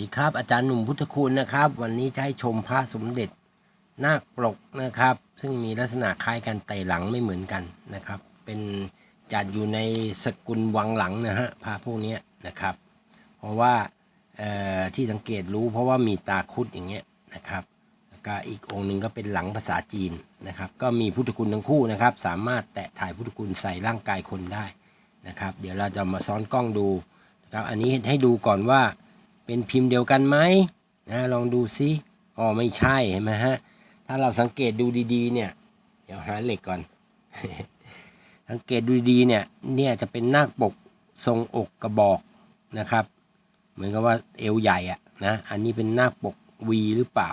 ดีครับอาจารย์หนุ่มพุทธคุณนะครับ วันนี้จะให้ชมพระสมเด็จนาคปลกนะครับ ซึ่งมีลักษณะคล้ายกันแต่หลังไม่เหมือนกันนะครับ เป็นจัดอยู่ในสกุลวังหลังนะฮะพระพวกนี้นะครับ เพราะว่าเอ่อที่สังเกตรู้เพราะว่ามีตาคุดอย่างเงี้ยนะครับแล้วก็อีกองค์หนึ่งก็เป็นหลังภาษาจีนนะครับ ก็มีพุทธคุณทั้งคู่นะครับ สามารถแตะถ่ายพุทธคุณใส่ร่างกายคนได้นะครับ เดี๋ยวเราจะมาซ้อนกล้องดูนะครับ อันนี้ให้ดูก่อนว่า เป็นพิมพ์เดียวกันไหมนะลองดูซิอ๋อไม่ใช่เห็นไหมฮะถ้าเราสังเกตดูดีๆ เนี่ยเดี๋ยวหาเหล็กก่อน สังเกตดูดีเนี่ยเนี่ยจะเป็นนาคปกทรงอกกระบอกนะครับ เหมือนกับว่าเอวใหญ่อะนะอันนี้เป็นนาคปกวีหรือเปล่า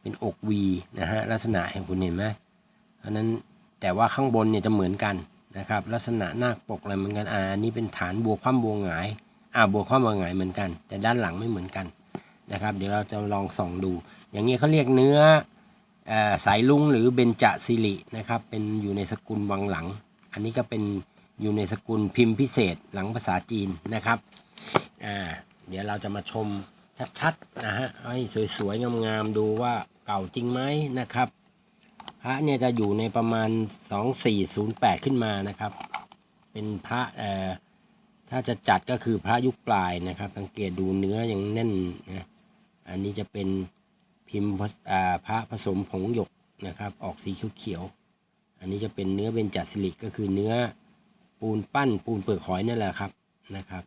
เป็นอกวีนะฮะลักษณะเห็นคุณเห็นไหมเพราะฉะนั้นแต่ว่าข้างบนเนี่ยจะเหมือนกันนะครับ ลักษณะนาคปกอะไรเหมือนกันอ่าอันนี้เป็นฐานบัวคว่ำบัวหงาย อ่าบวคว่ำบัวหงายเหมือนกัน แต่ด้านหลังไม่เหมือนกันนะครับ เดี๋ยวเราจะลองส่องดู อย่างนี้เขาเรียกเนื้อเอ่อสายลุงหรือเบญจสิรินะครับ เป็นอยู่ในสกุลวังหลัง อันนี้ก็เป็นอยู่ในสกุลพิมพ์พิเศษหลังภาษาจีนนะครับอ่าเดี๋ยวเราจะมาชมชัดๆนะฮะให้สวยๆงามๆดูว่าเก่าจริงไหมนะครับพระเนี่ยจะอยู่ในประมาณ 2408 ขึ้นมานะครับ เป็นพระเอ่อ ถ้าจะจัดก็คือพระยุคปลายนะครับ สังเกตดูเนื้อยังแน่นนะอันนี้จะเป็นพิมพ์พระอ่าพระผสมผงหยกนะครับ ออกสีเขียวๆอันนี้จะเป็นเนื้อเบญจสิริก็คือเนื้อปูนปั้นปูนเปลือกหอยนั่นแหละครับนะครับ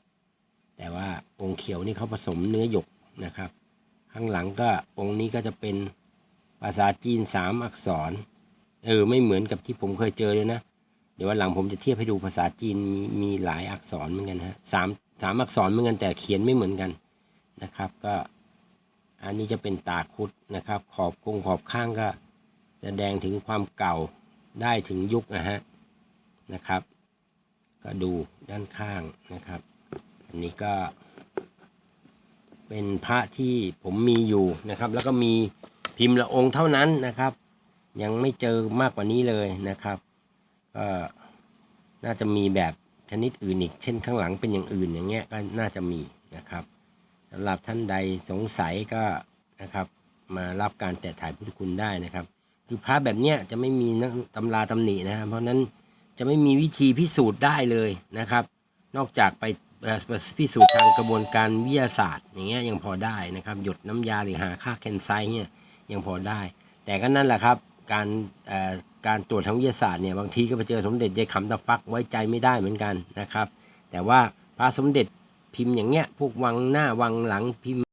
แต่ว่าองค์เขียวนี่เขาผสมเนื้อหยกนะครับ ข้างหลังก็องค์นี้ก็จะเป็นภาษาจีนสามอักษรเออไม่เหมือนกับที่ผมเคยเจอเลยนะ ดี๋ยววันหลังผมจะเทียบให้ดูภาษาจีนมีหลายอักษรเหมือนกันฮะสามสามอักษรเหมือนกันแต่เขียนไม่เหมือนกันนะครับ ก็อันนี้จะเป็นตาคุดนะครับ ขอบกงขอบข้างก็แสดงถึงความเก่าได้ถึงยุคนะฮะนะครับ ก็ดูด้านข้างนะครับ อันนี้ก็ เป็นพระที่ผมมีอยู่นะครับ แล้วก็มีพิมพ์ละองค์เท่านั้นนะครับ ยังไม่เจอมากกว่านี้เลยนะครับ น่าจะมีแบบชนิดอื่นอีก เช่นข้างหลังเป็นอย่างอื่นอย่างเงี้ยก็น่าจะมีนะครับสำหรับท่านใดสงสัยก็นะครับ มารับการแตะถ่ายพุทธคุณได้นะครับ คือพระแบบเนี้ยจะไม่มีนักตำราตำหนินะครับเพราะนั้นจะไม่มีวิธีพิสูจน์ได้เลยนะครับ นอกจากไปพิสูจน์ทางกระบวนการวิทยาศาสตร์ อย่างเงี้ยยังพอได้นะครับ หยดน้ำยาหรือหาค่าแคนไซเนี่ยยังพอได้ แต่ก็นั่นแหละครับ การเอ่อการตรวจทางวิทยาศาสตร์เนี่ยบางทีก็ไปเจอสมเด็จยายขำตะฟักไว้ใจไม่ได้เหมือนกันนะครับ แต่ว่าพระสมเด็จพิมพ์อย่างเงี้ยพวกวังหน้าวังหลังพิมพ์